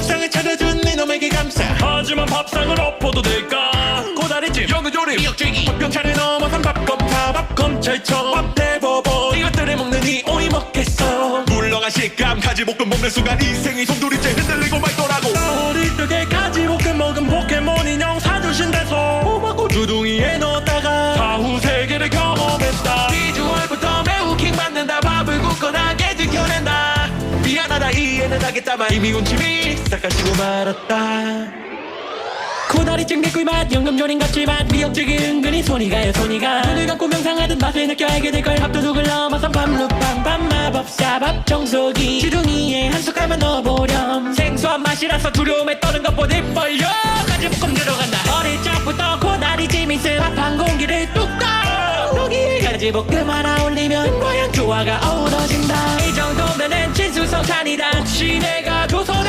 밥상을 차려준 이놈에게 감사 하지만 밥상을 엎어도 될까? 고다리찜 연어조림 미역줄기 밥병차를 넘어선 밥검사 밥검찰청 밥대버버 이것들을 먹느니 오이 먹겠어. 물렁한 식감 가지 볶음 먹는 순간 인생이 송두리째 하겠다만. 이미 운침이 싹가시고 말았다. 고다리찜 개꿀 맛 연금조림 같지만 미역죽이 은근히 손이 가요 손이 가. 눈을 감고 명상하듯 맛을 느껴 알게 될 걸. 밥도둑을 넘어선 밥루팡 밥마법사 밥 청소기. 주둥이에 한 숟갈만 넣어보렴. 생소한 맛이라서 두려움에 떠는 것보다 벌려. 가지볶음 들어간다. 어릴 적부터 고다리 찜이 습한 공기를 뚝딱. 여기에 가지 볶음 하나 올리면 모양 조화가 내가 조선의